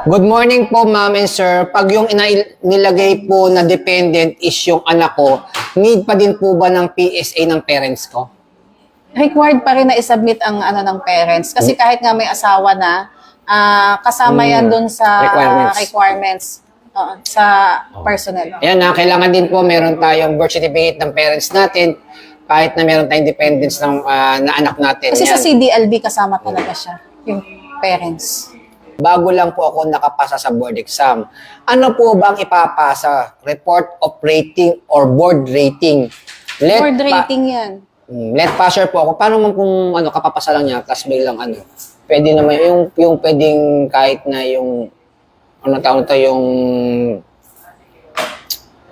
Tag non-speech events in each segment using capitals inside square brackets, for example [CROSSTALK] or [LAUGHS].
Good morning po, ma'am and sir. Pag yung nilagay po na dependent is yung anak ko, need pa din po ba ng PSA ng parents ko? required pa rin na isubmit ang ano ng parents kasi kahit nga may asawa na ah, kasama yan doon sa Hmm. Requirements. requirements, oo, sa personnel. Ayan na, kailangan din po meron tayong birth certificate ng parents natin kahit na meron tayong dependents ng ah, na anak natin. Kasi Yan. sa CDLB kasama talaga siya, yung parents. Bago lang po ako nakapasa sa board exam. Ano po ba ang ipapasa? Report of rating or board rating? Let Board rating yan. Mm, let passer po ako. Paano man kung ano, kapapasa lang niya, tapos biglang ano, pwede naman, yung, yung pwedeng kahit na yung, ano tawag ito, yung,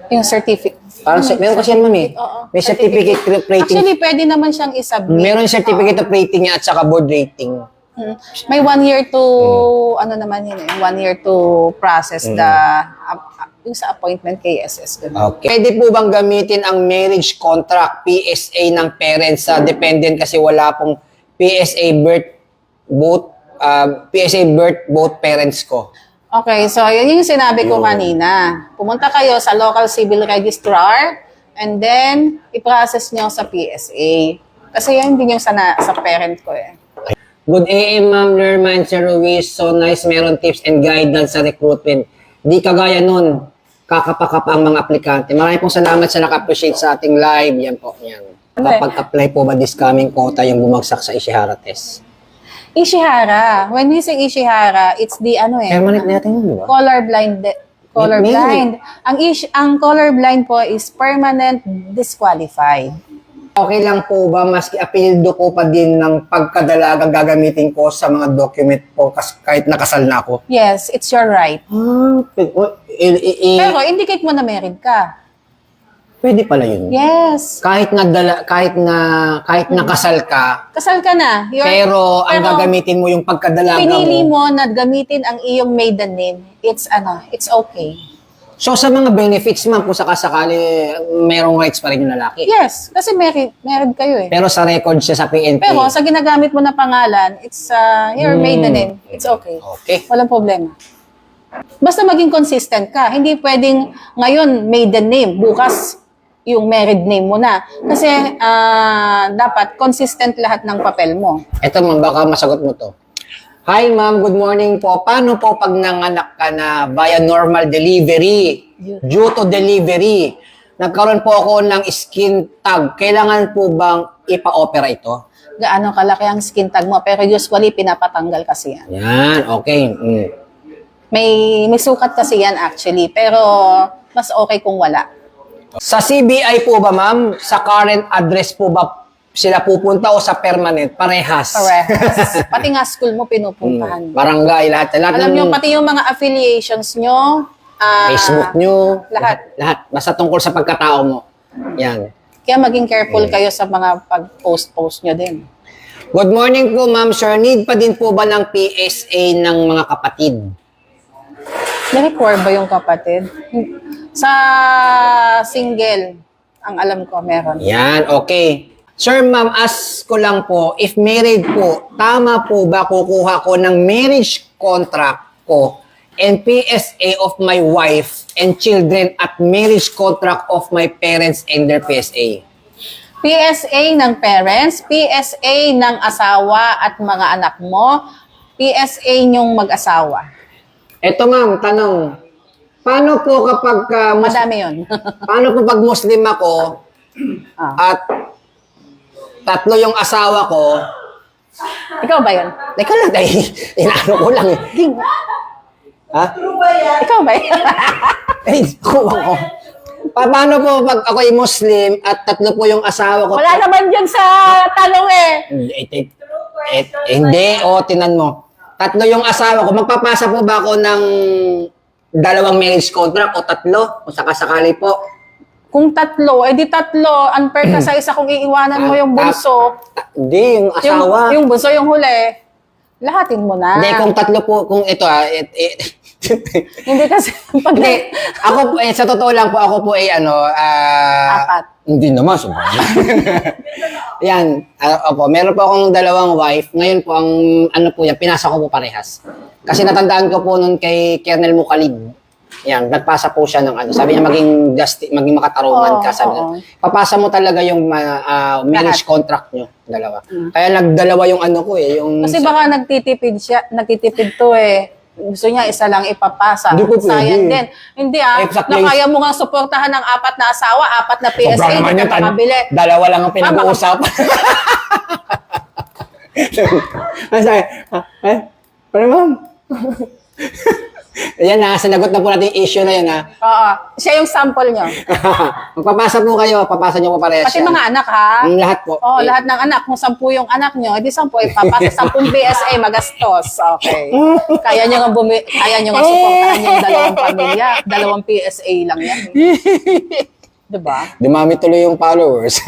Yung certificate. parang, sa- meron kasi yan, mami. Oo. May certificate of rating. Actually, pwede naman siyang isubmit. meron certificate of rating niya at saka board rating. Mm. May one year to, Hmm. ano naman yun eh, one year to process the, ap- ap- yung sa appointment kay SS. ganun. Okay. Pwede po bang gamitin ang marriage contract, PSA ng parents sa dependent kasi wala pong PSA birth both uh, PSA birth both parents ko. Okay, so yun yung sinabi ko kanina. Pumunta kayo sa local civil registrar and then i-process nyo sa PSA. Kasi yan din yung sa, na, sa parent ko eh. Good AM, Ma'am Lerma and Sir Ruiz. So nice, meron tips and guidance sa recruitment. Di kagaya nun, kakapakapa ang mga aplikante. Maraming pong salamat sa naka-appreciate sa ating live. Yan po, yan. Kapag-apply po ba this coming quota yung bumagsak sa Ishihara test? Ishihara. When we say Ishihara, it's the ano eh, Permanent natin yun, di ba? colorblind de- colorblind. Ang ish ang colorblind po is permanent disqualified. Okay lang po ba, maski apelyido ko pa din ng pagkadalaga gagamitin ko sa mga document po kas, kahit nakasal na ako? Yes, it's your right. Ah, p- o- i- i- i- Pero indicate mo na married ka. pwede pala yun. Yes. Kahit na dala, kahit na kahit nakasal ka, Kasal ka na. You're- pero ang pero- gagamitin mo yung pagkadalaga pinili mo. mo na gamitin ang iyong maiden name, it's ano, it's okay. So sa mga benefits ma'am, kung sakasakali merong rights pa rin yung lalaki. Yes, kasi married, married kayo eh. Pero sa record siya sa PNP. Pero sa ginagamit mo na pangalan, it's uh, your Hmm. maiden name. It's okay. Okay. Walang problema. Basta maging consistent ka. Hindi pwedeng ngayon maiden name, bukas yung married name mo na. Kasi ah, dapat consistent lahat ng papel mo. Ito ma'am, baka masagot mo to. Hi ma'am, good morning po. Paano po pag nanganak ka na via normal delivery, due to delivery, nagkaroon po ako ng skin tag, kailangan po bang ipa-opera ito? Gaano kalaki ang skin tag mo, pero usually pinapatanggal kasi yan. Yan, okay. Mm. May, may sukat kasi yan actually, pero mas okay kung wala. Sa CBI po ba ma'am, sa current address po ba sila pupunta o sa permanent? Parehas. Parehas. [LAUGHS] Pati nga school mo pinupuntahan. Barangay, lahat. lahat Alam nyo, pati yung mga affiliations nyo, ah, Facebook nyo. lahat. Lahat. Basta tungkol sa pagkatao mo. Yan. Kaya maging careful kayo sa mga pag-post-post nyo din. Good morning po, ma'am, sir. Need pa din po ba ng PSA ng mga kapatid? Na-require ba yung kapatid? Sa single, ang alam ko meron. Yan, okay. Sir, ma'am, ask ko lang po, if married po, tama po ba kukuha ko ng marriage contract ko and PSA of my wife and children at marriage contract of my parents and their PSA? PSA ng parents, PSA ng asawa at mga anak mo, PSA nyong mag-asawa. Ito ma'am, tanong. Paano po kapag mus- Madami yun. [LAUGHS] paano po pag Muslim ako Ah. at tatlo yung asawa ko, Ikaw ba yun? Teka lang, dahil [LAUGHS] inaano ko lang eh. Ha? Ikaw ba yun? [LAUGHS] Eh, kuha ko. Pa- Paano po pag ako ay Muslim at tatlo po yung asawa ko? Wala naman yun sa tanong eh. Eh, eh, eh, hindi, o tinan mo. Tatlo yung asawa ko. Magpapasa po ba ako ng dalawang marriage contract o tatlo? O sakasakali po? Kung tatlo, eh di tatlo, unfair ka [CLEARS THROAT] sa isa kung iiwanan mo yung bunso. Hindi, yung Yung, asawa. yung bunso yung huli, lahatin mo na. Hindi, kung tatlo po, kung ito ah, et, et, [LAUGHS] Hindi kasi pag [LAUGHS] Hindi, ako po, eh, sa totoo lang po, ako po ay ano, ah, Apat. Hindi naman, sobrang. [LAUGHS] yan, ah, opo, meron po akong dalawang wife. Ngayon po, ang ano po yan, pinasa ko po parehas. Kasi natandaan ko po nun kay Colonel Mukalig. Yan, nagpasa po siya ng ano. Sabi niya maging justi, maging makatarungan Oo, ka. Sabi niya, oo. papasa mo talaga yung ah, ah, marriage contract nyo, dalawa. Kaya nagdalawa yung ano ko eh, yung... Kasi baka nagtitipid siya, nagtitipid to eh. Gusto niya isa lang ipapasa. Hindi pwede. Sayang din. Hindi ah, Eh, sa na place- kaya mo nga suportahan ng apat na asawa, apat na PSA, Sobra hindi naman ka yun, tan- makabili. Dalawa lang ang pinag-uusapan. [LAUGHS] Ang sabi, ah, eh, pero ma'am. [LAUGHS] Ayan na, sinagot na po natin yung issue na yun ha. Oo. Siya yung sample niyo. [LAUGHS] Magpapasa po kayo, papasa nyo po parehas Pati yan. mga anak ha. Ang lahat po. Oo, Eh, lahat ng anak. Kung sampu yung anak nyo, edi sampu ipapasa. Sampung [LAUGHS] BSA, magastos. Okay. [LAUGHS] Kaya nyo nga bumi, kaya nyo nga suportahan yung dalawang pamilya. Dalawang PSA lang yan. eh. Diba? Dumami tuloy yung followers.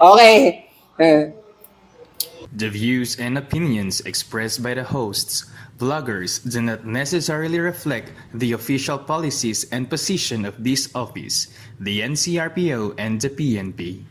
okay. Eh, The views and opinions expressed by the hosts, bloggers do not necessarily reflect the official policies and position of this office, the NCRPO, and the PNP.